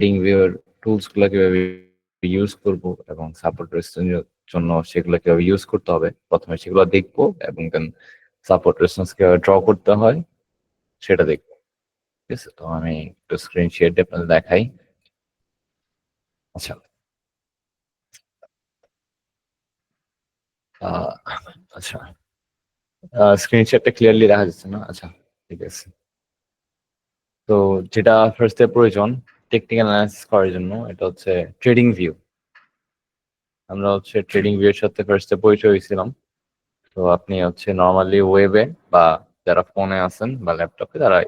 Trading ভিউর টুলসগুলো কীভাবে use করব এবং সাপোর্ট রেসপন্সের জন্য সেগুলো কীভাবে ইউজ করতে হবে, প্রথমে সেগুলো দেখব এবং দেন সাপোর্ট রেসপন্স কীভাবে ড্র করতে হয় সেটা দেখব। ঠিক আছে? তো আমি একটু স্ক্রিন শেয়ার আপনাদের দেখাই। আচ্ছা। আচ্ছা। স্ক্রিন শেয়ারটা ক্লিয়ারলি দেখা যাচ্ছে না? আচ্ছা ঠিক আছে। তো যেটা ফার্স্টে প্রয়োজন টেকনিক্যাল অ্যানালাইসিস করার জন্য, এটা হচ্ছে ট্রেডিং ভিউ আমরা হচ্ছে ট্রেডিং ভিউ এর সাথে ফার্স্টে পরিচয় হয়েছিলাম তো আপনি হচ্ছে নর্মালি ওয়েবে বা যারা ফোনে আছেন বা ল্যাপটপে তারা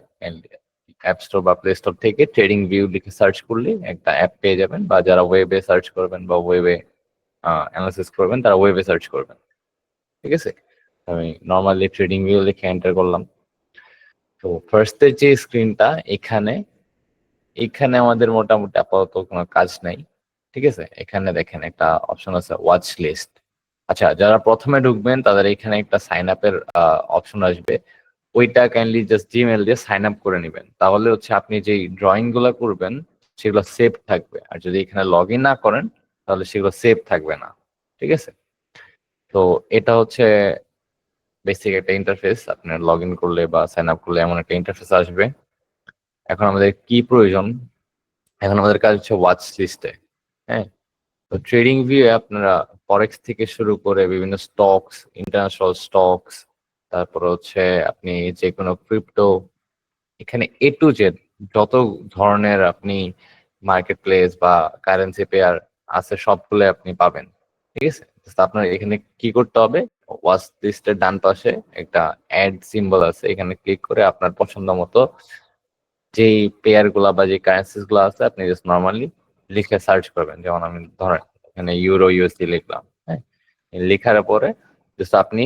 অ্যাপ স্টোর বা প্লে স্টোর থেকে ট্রেডিং ভিউ লিখে সার্চ করলে একটা অ্যাপ পেয়ে যাবেন বা যারা ওয়েবে সার্চ করবেন বা ওয়েবে অ্যানালাইসিস করবেন, তারা ওয়েবে সার্চ করবেন। ঠিক আছে? আমি নর্মালি ট্রেডিং ভিউ লিখে এন্টার করলাম। তো ফার্স্টের যে স্ক্রিনটা এখানে এখানে আমাদের মোটামুটি আপাতত কোনো কাজ নাই, ঠিক আছে? এখানে দেখেন একটা অপশন আছে ওয়াচ লিস্ট আচ্ছা যারা প্রথমে ঢুকবেন, তাদের এখানে একটা সাইন আপের অপশন আসবে। ওইটা কাইন্ডলি জাস্ট জিমেল দিয়ে সাইন আপ করে নেবেন। তাহলে হচ্ছে আপনি যেই ড্রয়িংগুলো করবেন, সেগুলো সেভ থাকবে। আর যদি এখানে লগ ইন না করেন, তাহলে সেগুলো সেভ থাকবে না, ঠিক আছে? তো এটা হচ্ছে বেসিক একটা ইন্টারফেস আপনার লগ ইন করলে বা সাইন আপ করলে এমন একটা ইন্টারফেস আসবে। এখন আমাদের কি প্রয়োজন? এখন আমাদের কাজ হচ্ছে ওয়াচ লিস্টে হ্যাঁ? তো ট্রেডিং ভিউ আপনারা ফরেক্স থেকে শুরু করে বিভিন্ন স্টকস ইন্টারন্যাশনাল স্টকস তারপর হচ্ছে আপনি যে কোনো ক্রিপ্টো এখানে এ টু জেড যত ধরনের আপনি মার্কেট প্লেস বা কারেন্সি পেয়ার আছে সবগুলো আপনি পাবেন, ঠিক আছে? আপনার এখানে কি করতে হবে? ওয়াচ লিস্টের ডান পাশে একটা অ্যাড সিম্বল আছে, এখানে ক্লিক করে আপনার পছন্দ মতো যেই পেয়ারগুলা বা যে কারেন্সিসগুলো আছে, আপনি জাস্ট নর্মালি লিখে সার্চ করবেন। যেমন আমি ধরেন, এখানে ইউরো ইউএসডি লিখলাম হ্যাঁ? লেখার পরে জাস্ট আপনি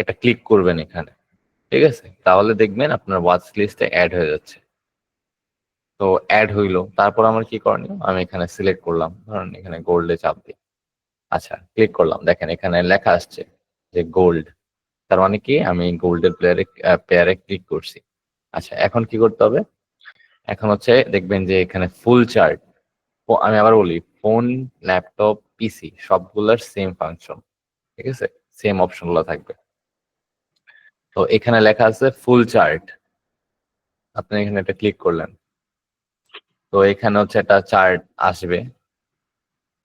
এটা ক্লিক করবেন এখানে, ঠিক আছে? তাহলে দেখবেন আপনার ওয়াচ লিস্টে অ্যাড হয়ে যাচ্ছে। তো অ্যাড হইল, তারপর আমার কি করণীয় আমি এখানে সিলেক্ট করলাম, ধরেন এখানে গোল্ডে চাপ দিই। আচ্ছা ক্লিক করলাম। দেখেন, এখানে লেখা আসছে যে গোল্ড তার মানে কি? আমি গোল্ডের প্লেয়ারে পেয়ারে ক্লিক করছি। আচ্ছা এখন কি করতে হবে? এখন হচ্ছে দেখবেন যে এখানে ফুল চার্ট আমি আবার বলি ফোন ল্যাপটপ পিসি সবগুলোর সেম ফাংশন ঠিক আছে? সেম অপশনগুলো থাকবে। তো এখানে লেখা আছে ফুল চার্ট আপনি এখানে এটা ক্লিক করলেন। তো এখানে হচ্ছে একটা চার্ট আসবে।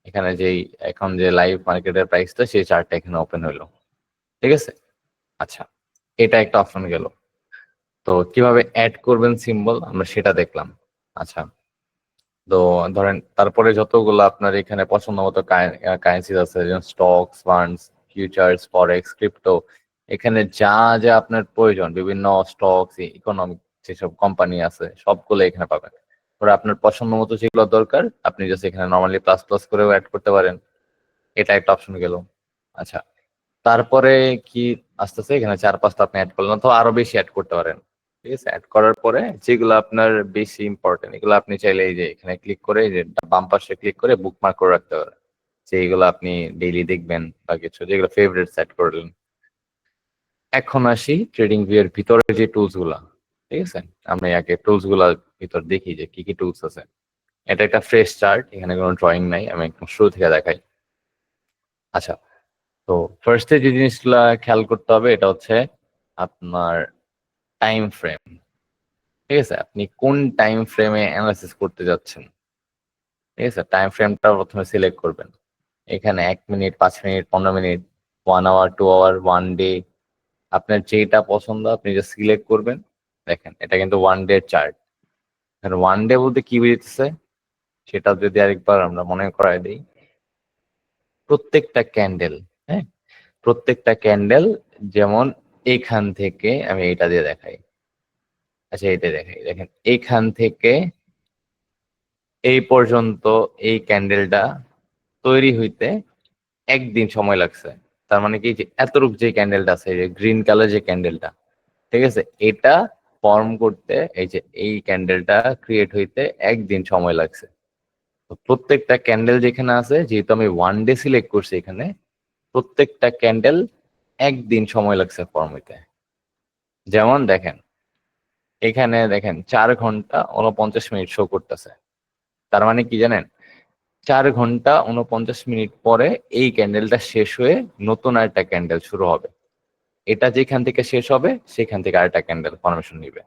এখানে যেই, এখন যে লাইভ মার্কেটের প্রাইসটা সেই চার্টটা এখানে ওপেন হলো। ঠিক আছে? আচ্ছা এটা একটা অপশন গেল। তো কীভাবে অ্যাড করবেন সিম্বল আমরা সেটা দেখলাম। আচ্ছা তো ধরেন তারপরে যতগুলো আপনার এখানে পছন্দ মতো কারেন্সি আছে, যেমন stocks funds futures forex crypto এখানে যা যা আপনার প্রয়োজন, বিভিন্ন স্টকস ইকোনমিক যেসব কোম্পানি আছে, সবগুলো এখানে পাবেন। ওরা আপনার পছন্দ মতো যেগুলো দরকার, আপনি জাস্ট এখানে নর্মালি প্লাস প্লাস করেও অ্যাড করতে পারেন। এটা একটা অপশন গেল। আচ্ছা তারপরে কি আস্তে আস্তে এখানে চার পাঁচটা আপনি অ্যাড করলেন, অথবা আরও বেশি অ্যাড করতে পারেন। ঠিক আছে অ্যাড করার পরে যেগুলো আপনার বেশি ইম্পর্টেন্ট এগুলো আপনি চাইলে এই যে এখানে ক্লিক করে যে বাম পাশে ক্লিক করে বুকমার্ক করে রাখতে পারেন। যে এগুলো আপনি ডেইলি দেখবেন বা কিছু, যেগুলো ফেভারিট সেট করলেন। এখন আসি ট্রেডিং ভিউ এর ভিতরে যে টুলসগুলা, ঠিক আছে? আমরা আগে টুলসগুলার ভিতর দেখি যে কি কি টুলস আছে। এটা একটা ফ্রেশ চার্ট এখানে কোনো ড্রয়িং নাই, আমি একদম শুরু থেকে দেখাই। আচ্ছা তো ফার্স্টে যে জিনিসগুলা খেয়াল করতে হবে, এটা হচ্ছে আপনার টাইম ফ্রেম ঠিক আছে আপনি কোন টাইম ফ্রেমে অ্যানালাইসিস করতে যাচ্ছেন? ঠিক আছে টাইম ফ্রেমটা প্রথমে সিলেক্ট করবেন। এখানে এক মিনিট পাঁচ মিনিট পনেরো minute one hour two hour one day আপনার যেটা পছন্দ, আপনি যে সিলেক্ট করবেন। দেখেন, এটা কিন্তু one day chart one day বলতে কি বুঝতেছে সেটা যদি আরেকবার আমরা মনে করাই দিই। প্রত্যেকটা ক্যান্ডেল হ্যাঁ? প্রত্যেকটা ক্যান্ডেল যেমন এখান থেকে আমি এটা দিয়ে দেখাই। আচ্ছা এটা দেখাই। দেখেন এইখান থেকে এই পর্যন্ত এই ক্যান্ডেলটা তৈরি হইতে একদিন সময় লাগছে। তার মানে কি এতটুক যে ক্যান্ডেলটা আছে যে গ্রিন কালার যে ক্যান্ডেলটা ঠিক আছে? এটা ফর্ম করতে এই যে এই ক্যান্ডেলটা ক্রিয়েট হইতে একদিন সময় লাগছে। প্রত্যেকটা ক্যান্ডেল যেখানে আছে, যেহেতু আমি ওয়ান ডে সিলেক্ট করছি এখানে, প্রত্যেকটা ক্যান্ডেল একদিন সময় লাগছে ফর্ম হইতে যেমন দেখেন, এখানে দেখেন চার ঘণ্টা উনপঞ্চাশ মিনিট শো করতেছে। তার মানে কি জানেন? চার ঘণ্টা উনপঞ্চাশ মিনিট পরে এই ক্যান্ডেলটা শেষ হয়ে নতুন আরেকটা ক্যান্ডেল শুরু হবে। এটা যেখান থেকে শেষ হবে, সেখান থেকে আরেকটা ক্যান্ডেল ফরমেশন নিবে।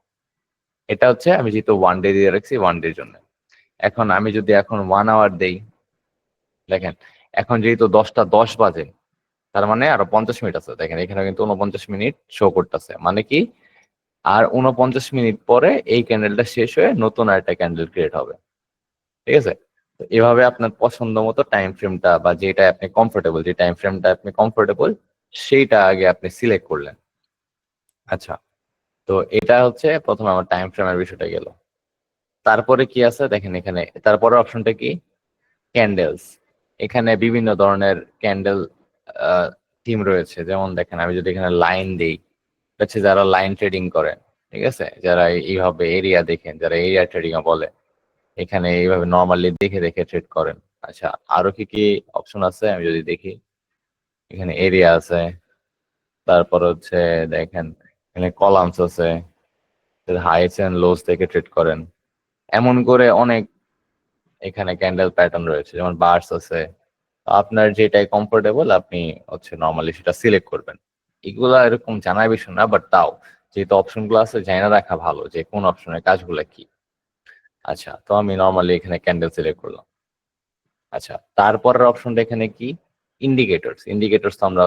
এটা হচ্ছে আমি যেহেতু ওয়ান ডে দিয়ে রাখছি ওয়ান ডের জন্য। এখন আমি যদি এখন ওয়ান আওয়ার দেই, দেখেন, এখন যেহেতু দশটা দশ বাজে তার মানে আরও পঞ্চাশ মিনিট আছে। দেখেন, এখানে কিন্তু উনপঞ্চাশ মিনিট শো করতেছে। মানে কি? আর উনপঞ্চাশ মিনিট পরে এই ক্যান্ডেলটা শেষ হয়ে নতুন আরেকটা ক্যান্ডেল ক্রিয়েট হবে। ঠিক আছে? তো এভাবে আপনার পছন্দ মতো টাইম ফ্রেমটা বা যেটা আপনি কমফোর্টেবল যে টাইম ফ্রেমটা আপনি কমফোর্টেবল সেইটা আগে আপনি সিলেক্ট করলেন। আচ্ছা তো এটা হচ্ছে প্রথমে আমার টাইম ফ্রেমের বিষয়টা গেল। তারপরে কি আছে? দেখেন এখানে তারপরে অপশনটা কি? ক্যান্ডেলস এখানে বিভিন্ন ধরনের ক্যান্ডেল থিম রয়েছে। যেমন দেখেন, আমি যদি এখানে লাইন দিই, হচ্ছে যারা লাইন ট্রেডিং করেন, ঠিক আছে? যারা এইভাবে এরিয়া দেখেন, যারা এরিয়া ট্রেডিং বলে, এখানে এইভাবে নর্মালি দেখে দেখে ট্রেড করেন। আচ্ছা আরও কি কি অপশন আছে? আমি যদি দেখি, এখানে এরিয়া আছে, তারপর হচ্ছে দেখেন, এখানে কলামস আছে হাইস এন্ড লোস থেকে ট্রেড করেন। এমন করে অনেক এখানে ক্যান্ডেল প্যাটার্ন রয়েছে, যেমন বার্স আছে আপনার যেটাই কমফোর্টেবল আপনি হচ্ছে নর্মালি সেটা সিলেক্ট করবেন। এগুলা এরকম জানার বিষয় না বাট তাও। যেহেতু অপশনগুলো আছে জানা রাখা ভালো যে কোন অপশনের কাজগুলো কি। আচ্ছা তো আমি নর্মালি এখানে ক্যান্ডেল সিলেক্ট করলাম। আচ্ছা তারপরের অপশনটা এখানে কি? ইন্ডিকেটরস ইন্ডিকেটরস তো আমরা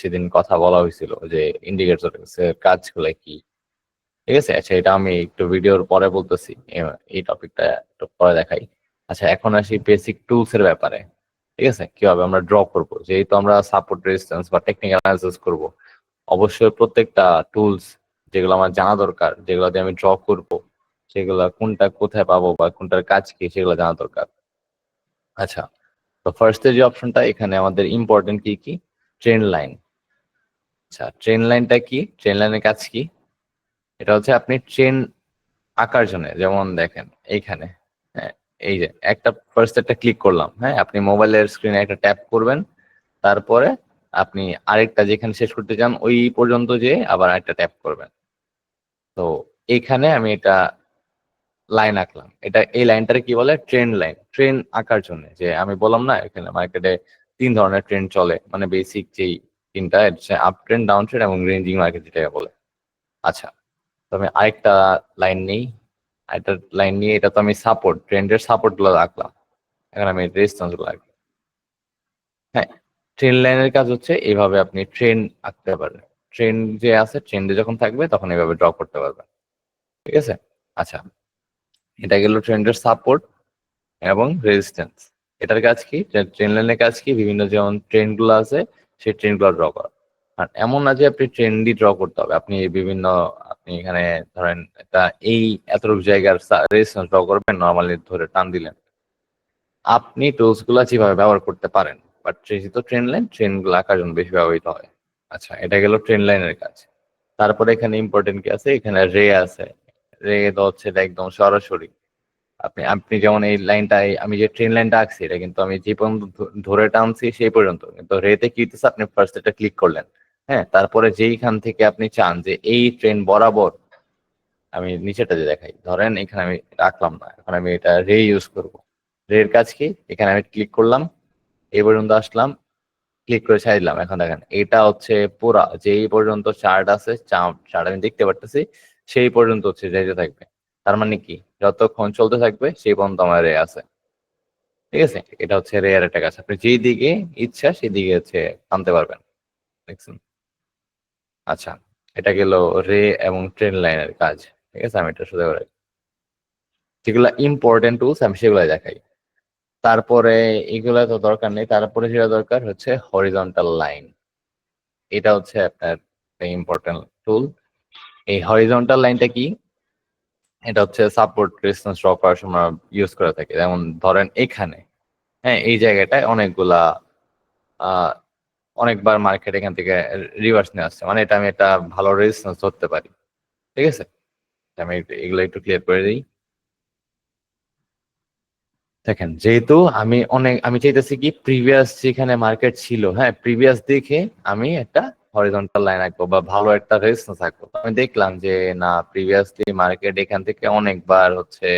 সেদিন কথা বলা হয়েছিল যে ইন্ডিকেটরস এর কাজগুলো কি। ঠিক আছে? আচ্ছা এটা আমি একটু ভিডিওর পরে বলতেছি। এই টপিকটা একটু পরে দেখাই। আচ্ছা এখন আসি বেসিক টুলস এর ব্যাপারে। ঠিক আছে? কীভাবে আমরা ড্র করব। যেহেতু আমরা সাপোর্ট রেজিস্ট্যান্স বা টেকনিক্যাল অ্যানালাইসিস করব, অবশ্যই প্রত্যেকটা টুলস যেগুলো আমার জানা দরকার, যেগুলো দিয়ে আমি ড্র করব, সেগুলো কোনটা কোথায় পাবো বা কোনটার কাজ কি, সেগুলো জানা দরকার। আচ্ছা তো ফার্স্টে যে অপশনটা এখানে আমাদের ইম্পর্টেন্ট কি কি? ট্রেন লাইন আচ্ছা ট্রেন লাইনটা কি? ট্রেন লাইনের কাজ কি? এটা হচ্ছে আপনি ট্রেন আঁকার জন্য, যেমন দেখেন, এইখানে। এই যে, একটা ফার্স্ট একটা ক্লিক করলাম হ্যাঁ? আপনি মোবাইলের স্ক্রিনে একটা ট্যাপ করবেন, তারপরে আপনি আরেকটা যেখানে শেষ করতে চান, ওই পর্যন্ত যে আবার একটা ট্যাপ করবেন। তো এইখানে আমি এটা লাইন আঁকলাম। এটা এই লাইনটার কি বলে? Train line. ট্রেন আঁকার জন্য, যে আমি বললাম না, এখানে মার্কেটে তিন ধরনের ট্রেন চলে। মানে বেসিক যেই তিনটা আপ ট্রেন ডাউন ট্রেন এবং রেঞ্জিং মার্কেট যেটাকে বলে। আচ্ছা তো আমি আরেকটা লাইন নেই। আরেকটা লাইন নিয়ে এটা তো আমি সাপোর্ট ট্রেন্ডের সাপোর্টগুলো রাখলাম। এখন আমি রেজিস্ট্যান্সগুলো রাখি। হ্যাঁ ট্রেন লাইনের কাজ হচ্ছে এইভাবে আপনি ট্রেন আঁকতে পারবেন। ট্রেন যে আছে ট্রেন্ডে যখন থাকবে তখন এইভাবে ড্র করতে পারবেন। ঠিক আছে? আচ্ছা এটা গেল ট্রেন্ডের সাপোর্ট এবং রেজিস্ট্যান্স এটার কাজ কি? ট্রেন লাইনের কাজ কি? বিভিন্ন যেমন ট্রেনগুলো আছে, সেই ট্রেনগুলো ড্র করা। আর এমন না যে আপনি ট্রেন্ডই ড্র করতে হবে। আপনি বিভিন্ন আপনি এখানে ধরেন একটা এই এতটুকু জায়গার রেজিস্ট্যান্স ড্র করবেন নর্মালি ধরে টান দিলেন। আপনি টুলসগুলা যেভাবে ব্যবহার করতে পারেন বাট যেহেতু ট্রেন লাইন ট্রেনগুলো আঁকার জন্য বেশি ব্যবহৃত হয়। আচ্ছা এটা গেল ট্রেন লাইনের কাজ। তারপরে এখানে ইম্পর্টেন্ট কি আছে? এখানে রে আছে। রে তো এটা একদম সরাসরি। আপনি আপনি যেমন এই লাইনটাই আমি যে ট্রেন লাইনটা আঁকছি, এটা কিন্তু আমি যে পর্যন্ত ধরে টানছি সেই পর্যন্ত। কিন্তু রেতে কি হইতেছে? আপনি ফার্স্ট এটা ক্লিক করলেন। হ্যাঁ তারপরে যেইখান থেকে আপনি চান যে এই ট্রেন বরাবর আমি নিচেটা যে দেখাই। ধরেন এখানে আমি রাখলাম না, এখন আমি এটা রে ইউজ করব। রের কাজ কি? এখানে আমি ক্লিক করলাম, এই পর্যন্ত আসলাম ক্লিক করে ছাড়লাম এখন দেখেন, এটা হচ্ছে পুরা, যেই পর্যন্ত চার্ট আছে চার্ট আমি দেখতে পারতেছি, সেই পর্যন্ত হচ্ছে যেতে থাকবে। তার মানে কি? যতক্ষণ চলতে থাকবে, সেই পর্যন্ত আমার রে আছে। ঠিক আছে? এটা হচ্ছে রেয়ার একটা কাজ। আপনি যেই দিকে ইচ্ছা সেই দিকে হচ্ছে টানতে পারবেন। দেখছেন? আচ্ছা এটা গেল রে এবং ট্রেন লাইনের কাজ, ঠিক আছে? আমি এটা শুধু করে যেগুলো ইম্পর্টেন্ট টুলস আমি সেগুলো দেখাই। তারপরে এগুলো তো দরকার নেই, তারপরে যেটা দরকার হচ্ছে হরিজন্টাল লাইন এটা হচ্ছে আপনার ইম্পর্টেন্ট টুল এই হরিজন্টাল লাইনটা কি? এটা হচ্ছে সাপোর্ট রেজিস্ট্যান্স ড্র করার সময় ইউজ করে থাকে। যেমন ধরেন এখানে হ্যাঁ এই জায়গাটায় অনেকগুলা অনেকবার মার্কেট এখান থেকে রিভার্স নিয়ে আসছে। মানে এটা আমি একটা ভালো রেজিস্ট্যান্স ধরতে পারি। ঠিক আছে? আমি এগুলো একটু ক্লিয়ার করে দিই। দেখেন, যেহেতু আমি অনেক, আমি চাইতেছি কি প্রিভিয়াস যেখানে মার্কেট ছিল হ্যাঁ প্রিভিয়াস দেখে আমি একটা হরিজন্টাল লাইন আঁকবো বা ভালো একটা রেজিস্ট্যান্স আঁকবো। আমি দেখলাম যে, না প্রিভিয়াসলি মার্কেট এখান থেকে অনেকবার হচ্ছে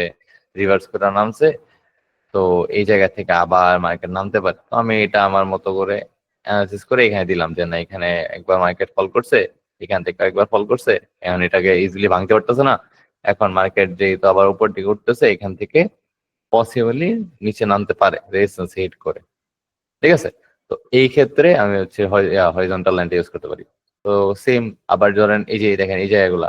রিভার্স করে নামছে। তো এই জায়গা থেকে আবার মার্কেট নামতে পারে। তো আমি এটা আমার মতো করে অ্যানালিসিস করে এখানে দিলাম যে না, এখানে একবার মার্কেট ফল করছে, এখান থেকে একবার ফল করছে, এখন এটাকে ইজিলি ভাঙতে পারতেছে না। এখন মার্কেট যেহেতু আবার উপর দিকে উঠতেছে, এখান থেকে পসিবলি নিচে নামতে পারে রেজিস্ট্যান্স হিট করে। ঠিক আছে? তো এই ক্ষেত্রে আমি হচ্ছে হরিজন্টাল লাইনটা ইউজ করতে পারি। তো সেম আবার ধরেন এই যে, দেখেন এই জায়গাগুলা।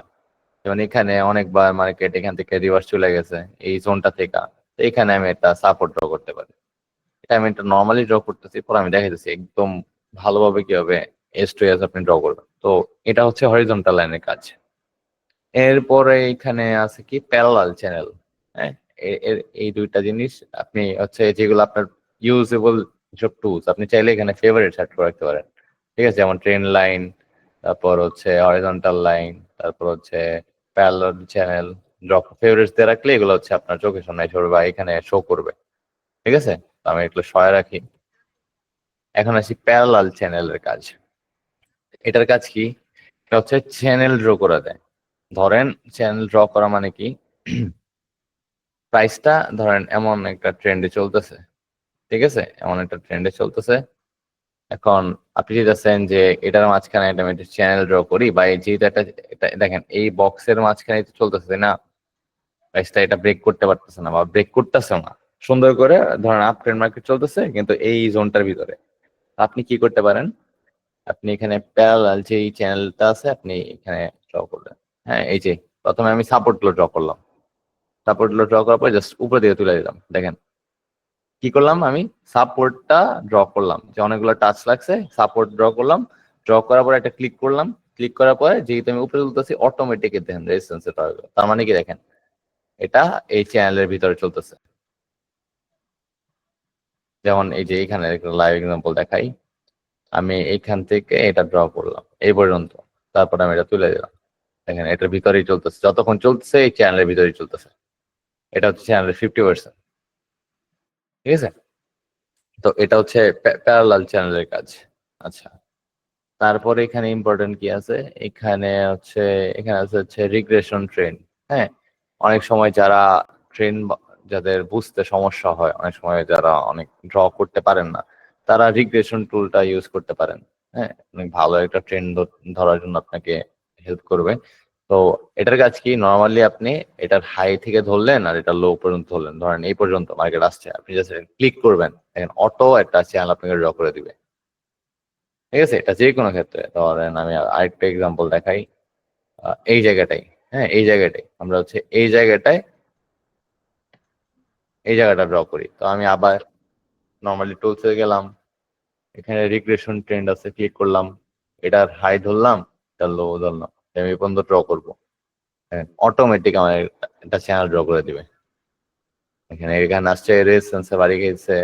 যেমন এখানে অনেকবার মার্কেট এখান থেকে রিভার্স চলে গেছে, এই জোনটা থেকে। এখানে আমি একটা সাপোর্ট ড্র করতে পারি। এটা আমি একটা নর্মালি ড্র করতেছি, পরে আমি দেখাইতেছি একদম ভালোভাবে কীভাবে এস টু এস আপনি ড্র করবেন। তো এটা হচ্ছে হরিজন্টাল লাইনের কাজ। এরপরে এখানে আছে কি? প্যারালাল চ্যানেল হ্যাঁ? এই দুইটা জিনিস আপনি হচ্ছে যেগুলো আপনার ইউজেবল সব টুলস আপনি চাইলে এখানে ফেভারিট সেট করে রাখতে পারেন। ঠিক আছে? যেমন ট্রেন লাইন তারপর হচ্ছে হরিজন্টাল লাইন তারপর হচ্ছে প্যারালাল চ্যানেল ড্রপ ফেভারিটস দিয়ে রাখলে এগুলো হচ্ছে আপনার চোখের সামনে এসে বা এখানে শো করবে। ঠিক আছে? আমি এগুলো সয় রাখি। এখন আসি প্যারালাল চ্যানেলের কাজ। এটার কাজ কি? এটা হচ্ছে চ্যানেল ড্র করে দেয়। ধরেন চ্যানেল ড্র করা মানে কি? প্রাইসটা ধরেন এমন একটা ট্রেন্ডে চলতেছে। ঠিক আছে? এমন একটা ট্রেন্ডে চলতেছে। এখন আপনি যেতেছেন যে এটার মাঝখানে একটা আমি চ্যানেল ড্র করি বা এই যেহেতু একটা দেখেন, এই বক্সের মাঝখানে চলতেছে না? প্রাইসটা এটা ব্রেক করতে পারতেছে না বা ব্রেক করতেছে না। সুন্দর করে ধরেন আপ ট্রেন্ড মার্কেট চলতেছে, কিন্তু এই জোনটার ভিতরে। আপনি কি করতে পারেন? আপনি এখানে প্যারালাল যে চ্যানেলটা আছে, আপনি এখানে ড্র করলেন। হ্যাঁ এই যে, প্রথমে আমি সাপোর্টগুলো ড্র করলাম। সাপোর্টগুলো ড্র করার পর জাস্ট উপরে দিকে তুলে দিলাম। দেখেন, কি করলাম আমি? সাপোর্টটা ড্র করলাম। যে অনেকগুলো টাচ লাগছে সাপোর্ট ড্র করলাম। ড্র করার পর একটা ক্লিক করলাম। ক্লিক করার পরে যেহেতু আমি উপরে তুলতেছি অটোমেটিক দেখেন রেজিস্ট্যান্স তার মানে কি দেখেন? এটা এই চ্যানেলের ভিতরে চলতেছে। যেমন এই যে এখানে লাইভ এক্সাম্পল দেখাই, আমি এইখান থেকে এটা ড্র করলাম, এই পর্যন্ত। তারপর আমি এটা তুলে দিলাম। দেখেন, এটার ভিতরেই চলতেছে। যতক্ষণ চলতেছে, এই চ্যানেলের ভিতরেই চলতেছে। এটা হচ্ছে চ্যানেলের ফিফটি পার্সেন্ট ঠিক আছে? তো এটা হচ্ছে প্যারালাল চ্যানেলের কাজ। আচ্ছা। তারপরে এখানে ইম্পর্টেন্ট কি আছে? এখানে হচ্ছে, এখানে আছে হচ্ছে রিগ্রেশন ট্রেন হ্যাঁ? অনেক সময় যারা ট্রেন যাদের বুঝতে সমস্যা হয়, অনেক সময় যারা অনেক ড্র করতে পারেন না, তারা রিগ্রেশন টুলটা ইউজ করতে পারেন। হ্যাঁ অনেক ভালো একটা ট্রেন ধরার জন্য আপনাকে হেল্প করবে। তো এটার কাজ কি? নর্মালি আপনি এটার হাই থেকে ধরলেন আর এটা লো পর্যন্ত ধরলেন। ধরেন এই পর্যন্ত মার্কেট আসছে, আপনি জাস্ট ক্লিক করবেন। দেখেন অটো একটা চ্যানেল আপনাকে ড্র করে দিবে। ঠিক আছে? এটা যে কোনো ক্ষেত্রে। ধরেন আমি আরেকটা এক্সাম্পল দেখাই। এই জায়গাটাই। হ্যাঁ এই জায়গাটাই। আমরা হচ্ছে এই জায়গাটায় এই জায়গাটা ড্র করি। তো আমি আবার নর্মালি টুলসে গেলাম। এখানে রিগ্রেশন ট্রেন্ড আছে ক্লিক করলাম। এটার হাই ধরলাম এটা লো ধরলাম। আমি পর্যন্ত ড্র করব। অটোমেটিক আমার একটা চ্যানেল ড্র করে দিবে। এখানে এখানে আসছে রেজিস্ট্যান্স বাড়ি গেছে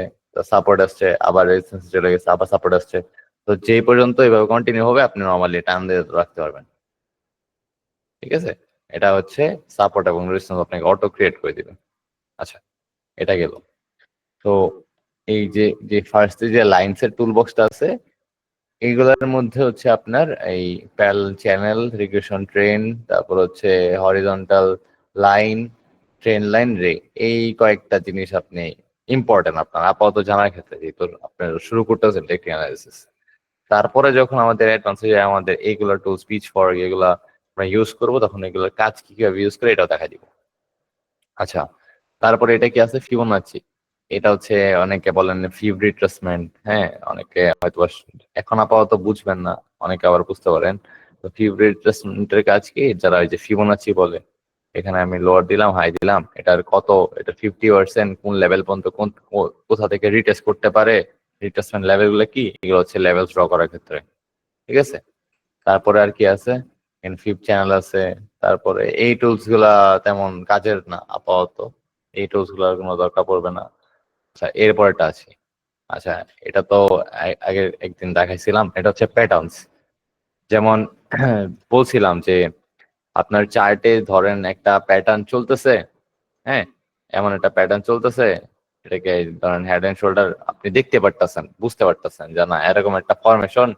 সাপোর্ট আসছে, আবার রেজিস্ট্যান্স চলে গেছে, আবার সাপোর্ট আসছে। তো যেই পর্যন্ত এভাবে কন্টিনিউ হবে, আপনি নর্মালি টাইম দিয়ে রাখতে পারবেন। ঠিক আছে? এটা হচ্ছে সাপোর্ট এবং রেজিস্ট্যান্স আপনাকে অটো ক্রিয়েট করে দিবে। আচ্ছা এটা গেল। তো এই যে যে ফার্স্টে যে লাইনসের টুল বক্সটা আছে এইগুলোর মধ্যে হচ্ছে আপনার এই প্যাল চ্যানেল রিগ্রেশন ট্রেন তারপর হচ্ছে হরিজন্টাল লাইন ট্রেন লাইন রে এই কয়েকটা জিনিস আপনি ইম্পর্টেন্ট আপনার আপাতত জানার ক্ষেত্রে যেহেতু আপনার শুরু করতেছেন টেকনিক অ্যানালিসিস তারপরে যখন আমাদের অ্যাডভান্স হয়ে আমাদের এইগুলো টুল স্পিচ ফর এগুলা আমরা ইউজ করব তখন এগুলোর কাজ কি কীভাবে ইউজ করে এটাও দেখা দিব। আচ্ছা তারপরে এটা কি আছে? ফিবোনাচ্ছি এটা হচ্ছে অনেকে বলেন ফিভ রিট্রেসমেন্ট হ্যাঁ? অনেকে হয়তো এখন আপাতত বুঝবেন না, অনেকে আবার বুঝতে পারেন। তো ফিভ রিট্রেসমেন্টের কাজ কি? যারা ওই যে ফিবোনাচি বলে, এখানে আমি লোয়ার দিলাম হাই দিলাম, এটার কত, এটা ফিফটি পার্সেন্ট কোন লেভেল পর্যন্ত, কোন কোথা থেকে রিটেস্ট করতে পারে? রিট্রেসমেন্ট লেভেলগুলো কি? এগুলো হচ্ছে লেভেল ড্র করার ক্ষেত্রে। ঠিক আছে? তারপরে আর কি আছে? ফিফ চ্যানেল আছে। তারপরে এই টুলসগুলা তেমন কাজের না, আপাতত। এই টুলসগুলার কোনো দরকার পড়বে না। আচ্ছা এরপরটা আছে। আচ্ছা এটা তো আগে একদিন দেখাইছিলাম, এটা হচ্ছে প্যাটার্নস যেমন বলছিলাম যে, আপনার চার্টে ধরেন একটা প্যাটার্ন চলতেছে হ্যাঁ? এমন একটা প্যাটার্ন চলতেছে, এটাকে ধরেন হেড এন্ড শোল্ডার আপনি দেখতে পারতেছেন, বুঝতে পারতেছেন যে, না, এরকম একটা ফরমেশন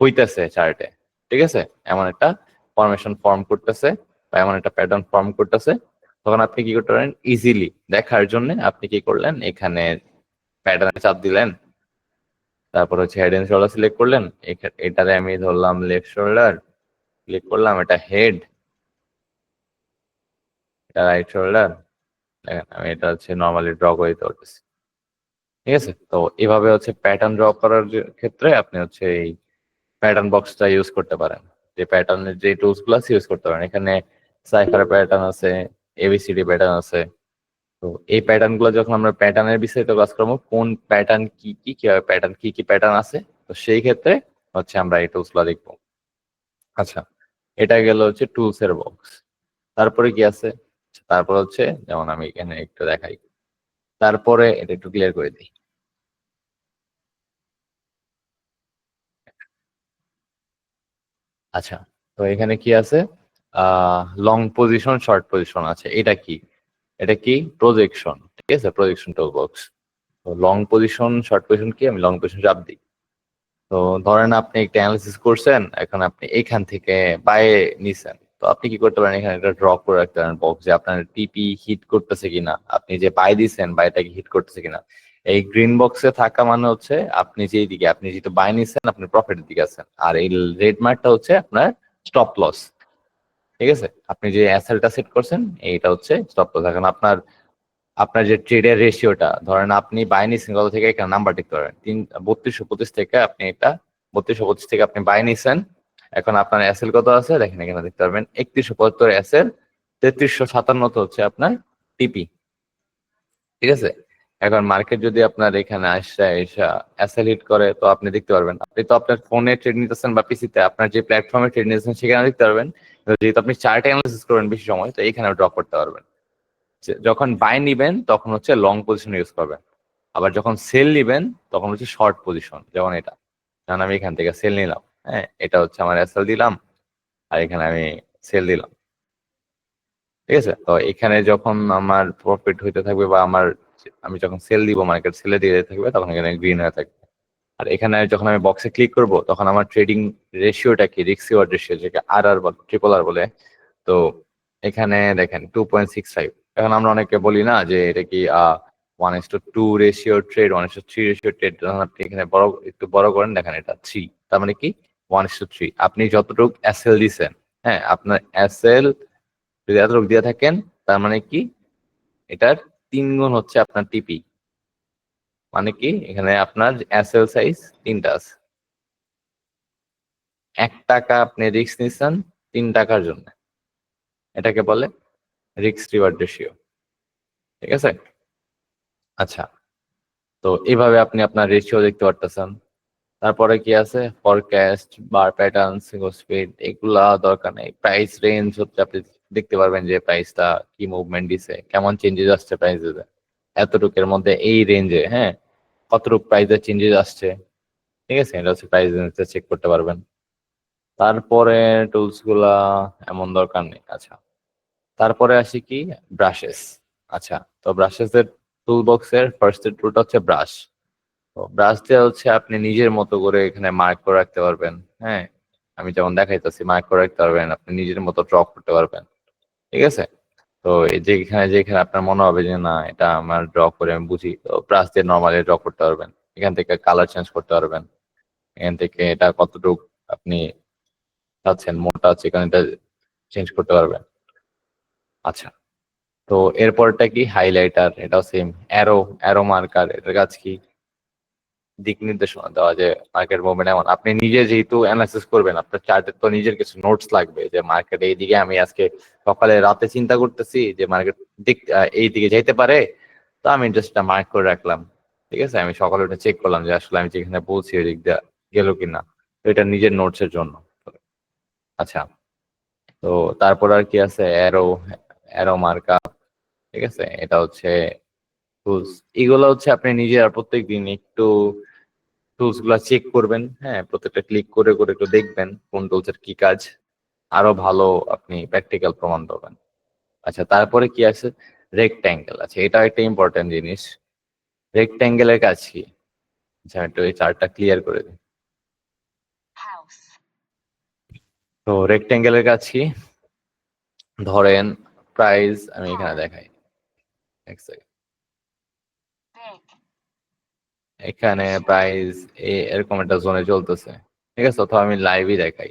হইতেছে চার্টে ঠিক আছে? এমন একটা ফরমেশন ফর্ম করতেছে বা এমন একটা প্যাটার্ন ফর্ম করতেছে। তখন আপনি কি করতে পারেন? ইজিলি দেখার জন্য আপনি কি করলেন? এখানে প্যাটার্নে চাপ দিলেন। তারপর হচ্ছে হেড এন্ড শোল্ডার সিলেক্ট করলেন। এটারে আমি ধরলাম লেফট শোল্ডার ক্লিক করলাম, এটা হেড এটা রাইট শোল্ডার দেখেন, আমি এটা হচ্ছে নর্মালি ড্র করে দিতে পারতেছি। ঠিক আছে? তো এভাবে হচ্ছে প্যাটার্ন ড্র করার ক্ষেত্রে আপনি হচ্ছে এই প্যাটার্ন বক্সটা ইউজ করতে পারেন। যে প্যাটার্নের যে টুলসগুলো ইউজ করতে পারেন। এখানে সাইফার প্যাটার্ন আছে এবিসিডি প্যাটার্ন আছে। তো এই প্যাটার্নগুলো যখন আমরা প্যাটার্নের বিস্তারিত কাজ করব, কোন প্যাটার্ন কি কি কীভাবে প্যাটার্ন কি কি প্যাটার্ন আছে, তো সেই ক্ষেত্রে হচ্ছে আমরা এই টুলসগুলো দেখব। আচ্ছা এটা গেল হচ্ছে টুলস এর বক্স তারপরে কি আছে? তারপর হচ্ছে, যেমন আমি এখানে একটু দেখাই। তারপরে এটা একটু ক্লিয়ার করে দিই। আচ্ছা তো এখানে কি আছে? লং পজিশন শর্ট পজিশন আছে। এটা কি? এটা কি? প্রজেকশন ঠিক আছে? প্রজেকশন টুল বক্স তো লং পজিশন শর্ট পজিশন কি? আমি লং পজিশন চাপ দিই। তো ধরেন আপনি একটা অ্যানালিসিস করছেন, এখন আপনি এখান থেকে বাইরে নিছেন। তো আপনি কি করতে পারেন? এখানে একটা ড্র করে রাখতে পারেন বক্স যে আপনার টিপি হিট করতেছে কিনা। আপনি যে বাই দিছেন বাইটা কি হিট করতেছে কিনা। এই গ্রিন বক্সে থাকা মানে হচ্ছে আপনি যেই দিকে, আপনি যেহেতু বাই নিছেন, আপনি প্রফিটের দিকে আছেন। আর এই রেড মার্কটা হচ্ছে আপনার স্টপ লস ঠিক আছে? আপনি যে অ্যাসেলটা সেট করছেন, এইটা হচ্ছে স্টপ লস এখন আপনার আপনার যে ট্রেডের রেশিওটা ধরেন আপনি বাই নিছেন, কত থেকে এখানে নাম্বার দেখতে পারেন তিন, বত্রিশশো পঁচিশ থেকে আপনি এটা, বত্রিশশো পঁচিশ থেকে আপনি বাই নিছেন, এখন আপনার অ্যাসেল কত আছে? দেখেন এখানে দেখতে পারবেন, একত্রিশশো পঁচাত্তর অ্যাসেল তেত্রিশশো সাতান্ন হচ্ছে আপনার টিপি ঠিক আছে? এখন মার্কেট যদি আপনার এখানে আসা, এসা অ্যাসেল হিট করে, তো আপনি দেখতে পারবেন। আপনি তো আপনার ফোনে ট্রেড নিতেছেন বা পিসিতে আপনার যে প্ল্যাটফর্মে ট্রেড নিতেছেন সেখানে দেখতে পারবেন। যেহেতু আপনি চার্টে অ্যানালিসিস করবেন বেশি সময়, তো এইখানে ড্র করতে পারবেন। যখন বাই নিবেন, তখন হচ্ছে লং পজিশন ইউজ করবেন। আবার যখন সেল নিবেন, তখন হচ্ছে শর্ট পজিশন যেমন এটা। যেমন আমি এখান থেকে সেল নিলাম হ্যাঁ এটা হচ্ছে আমার এসএল দিলাম, আর এখানে আমি সেল দিলাম। ঠিক আছে? তো এখানে যখন আমার প্রফিট হইতে থাকবে বা আমার আমি যখন সেল দিব মার্কেট সেলে দিয়ে থাকবে, তখন এখানে গ্রিন হয়ে থাকবে। আর এখানে যখন আমি বক্সে ক্লিক করব, তখন আমার ট্রেডিং রেশিওটা কি? রিক্স রিওয়ার্ড রেশিও যেটা আর আর বলে ট্রিপল আর বলে। তো এখানে দেখেন টু পয়েন্ট সিক্স ফাইভ এখন আমরা অনেকে বলি না যে এটা কি one is to two ratio trade one is to three ratio trade যখন আপনি এখানে বড়, একটু বড় করেন, দেখেন এটা থ্রি তার মানে কি? ওয়ান ইস টু থ্রি আপনি যতটুকু এসএল দিছেন হ্যাঁ আপনার এসএল যদি এতটুকু দিয়ে থাকেন, তার মানে কি? এটার তিন গুণ হচ্ছে আপনার টিপি মানে কি? এখানে আপনার এসএল সাইজ তিনটা আছে। এক টাকা আপনি রিস্ক নিচ্ছেন তিন টাকার জন্য। এটাকে বলে রিক্স রিওয়ার্ড রেশিও ঠিক আছে? আচ্ছা। তো এইভাবে আপনি আপনার রেশিও দেখতে পারতেছেন। তারপরে কি আছে? ফরকাস্ট বার প্যাটার্ন স্পিড এগুলা দরকার নেই। প্রাইস রেঞ্জ হচ্ছে আপনি দেখতে পারবেন যে প্রাইসটা কি মুভমেন্ট দিছে, কেমন চেঞ্জেস আসছে প্রাইসে এতটুকের মধ্যে এই রেঞ্জে হ্যাঁ কতটুকু প্রাইসে চেঞ্জেস আসছে, ঠিক আছে? এটা হচ্ছে প্রাইস রেঞ্জটা চেক করতে পারবেন। তারপরে টুলসগুলা এমন দরকার নেই আচ্ছা। তারপরে আসি কি? ব্রাশেস আচ্ছা। তো ব্রাশেস এর টুল বক্সের ফার্স্ট এর টুলটা হচ্ছে ব্রাশ তো ব্রাশ দিয়ে হচ্ছে আপনি নিজের মতো করে এখানে মার্ক করে রাখতে পারবেন হ্যাঁ। আমি যেমন দেখাইতেছি মার্ক করে রাখতে পারবেন, আপনি নিজের মতো ড্র করতে পারবেন। ঠিক আছে? তো যেখানে যেখানে আপনার মনে হবে যে, না, এটা আমার ড্র করে আমি বুঝি। তো ব্রাশ দিয়ে নর্মালি ড্র করতে পারবেন। এখান থেকে কালার চেঞ্জ করতে পারবেন। এখান থেকে এটা কতটুকু আপনি চাচ্ছেন, মোটা আছে এখানে এটা চেঞ্জ করতে পারবেন। আচ্ছা তো এরপরটা কি? হাইলাইটার এটাও সেম অ্যারো অ্যারো মার্কার এটার কাজ কি? দিক নির্দেশনা দেওয়া যে মার্কেট মুভমেন্ট এমন। আপনি নিজে যেহেতু অ্যানালাইসিস করবেন, আপনার চার্টের তো নিজের কিছু নোটস লাগবে যে মার্কেট এইদিকে আমি আজকে সকালে রাতে চিন্তা করতেছি যে মার্কেট দিক এই দিকে যাইতে পারে, তো আমি জাস্ট মার্ক করে রাখলাম। ঠিক আছে? আমি সকালে ওটা চেক করলাম যে আসলে আমি যেখানে বলছি ওই দিক দিয়ে গেল কিনা। এটা নিজের নোটস এর জন্য। আচ্ছা তো তারপর আর কি আছে? অ্যারো অ্যারো মার্কা ঠিক আছে? এটা হচ্ছে টুলস এগুলো হচ্ছে আপনি নিজে আর প্রত্যেক দিন একটু টুলসগুলা চেক করবেন হ্যাঁ? প্রত্যেকটা ক্লিক করে করে একটু দেখবেন কোন টুলস এর কি কাজ। আরও ভালো আপনি প্র্যাকটিক্যাল প্রমাণ পাবেন। আচ্ছা তারপরে কি আছে? রেক্ট্যাঙ্গেল আছে এটা একটা ইম্পর্টেন্ট জিনিস। রেক্ট্যাঙ্গেলের কাজ কি? আচ্ছা একটু এই চার্টটা ক্লিয়ার করে দিই। তো রেক্ট্যাঙ্গেলের কাজ কি? ধরেন প্রাইস আমি এখানে দেখাই। এক সেকেন্ড এখানে প্রাইস এরকম একটা জোনে চলতেছে। ঠিক আছে অথবা আমি লাইভই দেখাই।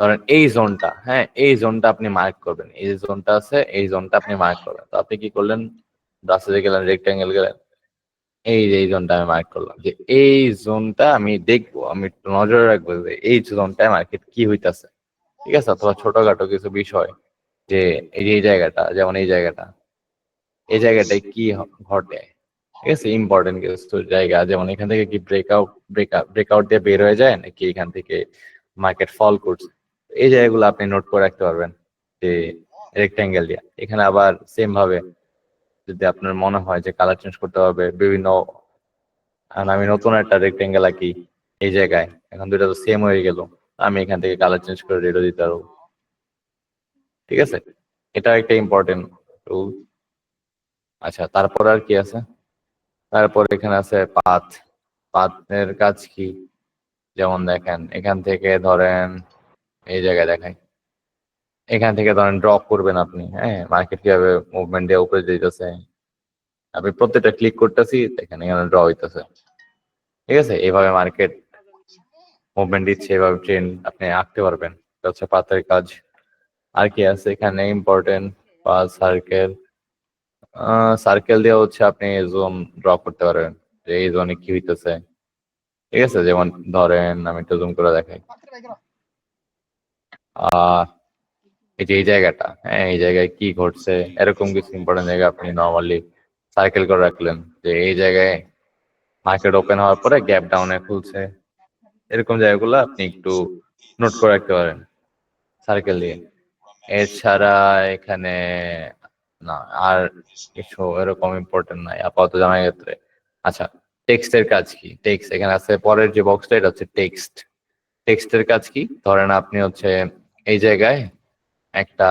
ধরেন এই জোনটা হ্যাঁ এই জোনটা আপনি মার্ক করবেন। এই জোনটা আছে, এই জোনটা আপনি মার্ক করবেন। তো আপনি কি করলেন? রাস্তাতে গেলেন রেক্টাঙ্গেল গেলেন। এই যে এই জোনটা আমি মার্ক করলাম যে এই জোনটা আমি দেখব, আমি একটু নজরে রাখব যে এই জোনটায় মার্কেট কি হইতাছে। ঠিক আছে? অথবা ছোটখাটো কিছু বিষয় যে এই যে এই জায়গাটা, যেমন এই জায়গাটা, এই জায়গাটায় কি ঘটে? ঠিক আছে? ইম্পর্টেন্ট কিছু জায়গা, যেমন এখান থেকে কি ব্রেকআউট ব্রেকআউট ব্রেকআউট দিয়ে বের হয়ে যায় নাকি এখান থেকে মার্কেট ফল করছে। এই জায়গাগুলো আপনি নোট করে রাখতে পারবেন যে রেক্টাঙ্গেল দিয়ে। এখানে আবার সেম ভাবে যদি আপনার মনে হয় যে কালার চেঞ্জ করতে হবে, বিভিন্ন আমি নতুন একটা রেক্টাঙ্গেল আঁকি এই জায়গায়। এখন দুটো তো সেম হয়ে গেল। আমি এখান থেকে কালার চেঞ্জ করে রেডো দিতে পারব। ঠিক আছে? এটা একটা ইম্পর্টেন্ট রুল আচ্ছা তারপর আর কি আছে? তারপর এখানে আছে পাথ। পাথের কাজ কি? যেমন দেখেন, এখান থেকে ধরেন, এই জায়গায় দেখাই। এখান থেকে ধরেন ড্রপ করবেন আপনি হ্যাঁ? মার্কেট কীভাবে মুভমেন্ট দিয়ে উপরে দিতেছে আপনি প্রত্যেকটা ক্লিক করতেছি, দেখেন এখানে ড্র হইতেছে। ঠিক আছে? এইভাবে মার্কেট মুভমেন্ট দিচ্ছে এভাবে ট্রেন আপনি আঁকতে পারবেন। হচ্ছে পাথের কাজ। আর কি আছে এখানে? ইম্পর্টেন্ট পাঁচ সার্কেল সার্কেল দিয়ে হচ্ছে আপনি জোন ড্র করতে পারবেন। যে এই জোনে কি হইতেছে? ঠিক আছে, যেমন ধরেন আমি একটু জুম করে দেখাই। এই যে এই জায়গাটা হ্যাঁ এই জায়গায় কি ঘটছে, এরকম কিছু ইম্পর্টেন্ট জায়গা আপনি নর্মালি সার্কেল করে রাখলেন যে এই জায়গায় মার্কেট ওপেন হওয়ার পরে গ্যাপ ডাউনে খুলছে। এরকম জায়গাগুলো আপনি একটু নোট করে রাখতে পারেন সার্কেল দিয়ে। এছাড়া এখানে না, আর কিছু এরকম ইম্পর্টেন্ট নাই, আপাতত জানা ক্ষেত্রে আচ্ছা টেক্সটের কাজ কি? টেক্সট এখানে আছে পরের যে বক্সটা এটা হচ্ছে টেক্সট টেক্সটের কাজ কি? ধরেন আপনি হচ্ছে এই জায়গায় একটা